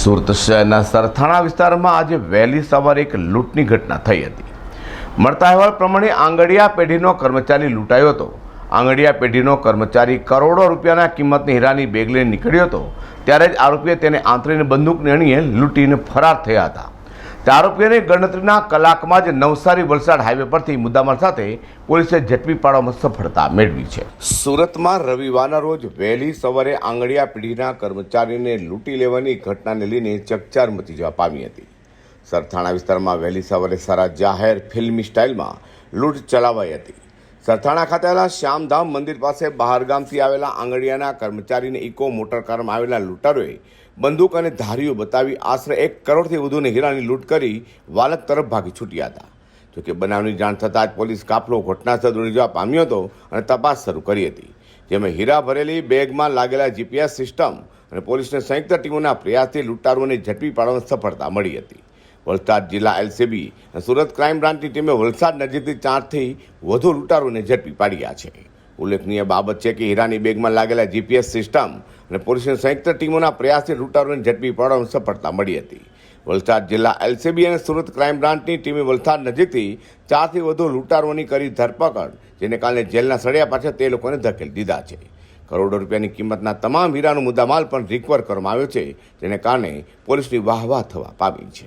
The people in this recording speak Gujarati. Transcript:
સુરત શહેરના સરથાણા વિસ્તારમાં આજે વહેલી સવારે એક લૂંટની ઘટના થઈ હતી. મળતા અહેવાલ પ્રમાણે આંગડિયા પેઢીનો કર્મચારી લૂંટાયો હતો. આંગડિયા પેઢીનો કર્મચારી કરોડો રૂપિયાના કિંમતની હીરાની બેગ લઈને નીકળ્યો હતો. ત્યારે જ આરોપીએ તેને આંતરીને બંદૂકને અણીએ લૂંટીને ફરાર થયા હતા. તે આરોપીઓને ગણતરીના કલાકમાં જ નવસારી વલસાડ હાઈવે પરથી મુદ્દામાલ સાથે પોલીસે ઝડપી પાડવામાં સફળતા મેળવી છે. સુરતમાં રવિવારના રોજ વહેલી સવારે આંગળીયા પીઢીના કર્મચારીને લૂંટી લેવાની ઘટનાને લઈને ચકચાર મચી જવા પામી હતી. સરથાણા વિસ્તારમાં વહેલી સવારે સારા જાહેર ફિલ્મી સ્ટાઇલમાં લૂંટ ચલાવાઈ હતી. સરથાણા ખાતે આવેલા શ્યામધામ મંદિર પાસે બહારગામથી આવેલા આંગળીયાના કર્મચારીને ઇકો મોટર કારમાં આવેલા લૂંટારોએ બંદૂક અને ધારીઓ બતાવી આશરે એક કરોડથી વધુને હીરાની લૂંટ કરી વાલક તરફ ભાગી છૂટ્યા હતા. જોકે બનાવની જાણ થતાં જ પોલીસ કાફલો ઘટનાસ્થળ દોડી જવા પામ્યો હતો અને તપાસ શરૂ કરી હતી. જેમાં હીરા ભરેલી બેગમાં લાગેલા જીપીએસ સિસ્ટમ અને પોલીસને સંયુક્ત ટીમોના પ્રયાસથી લૂંટારોને ઝડપી પાડવામાં સફળતા મળી હતી. વલસાડ જિલ્લા એલસીબી અને સુરત ક્રાઇમ બ્રાન્ચની ટીમે વલસાડ નજીકથી ચારથી વધુ લૂંટારોને ઝડપી પાડ્યા છે. ઉલ્લેખનીય બાબત છે કે હીરાની બેગમાં લાગેલા જીપીએસ સિસ્ટમ અને પોલીસની સંયુક્ત ટીમોના પ્રયાસથી લૂંટારોને ઝડપી પાડવામાં સફળતા મળી હતી. વલસાડ જિલ્લા એલસીબી અને સુરત ક્રાઇમ બ્રાન્ચની ટીમે વલસાડ નજીકથી ચારથી વધુ લૂંટારોની કરી ધરપકડ, જેને કારણે જેલના સળિયા પાછળ તે લોકોને ધકેલી દીધા છે. કરોડો રૂપિયાની કિંમતના તમામ હીરાનો મુદ્દામાલ પણ રિકવર કરવામાં આવ્યો છે, જેને કારણે પોલીસની વાહવાહ થવા પામી છે.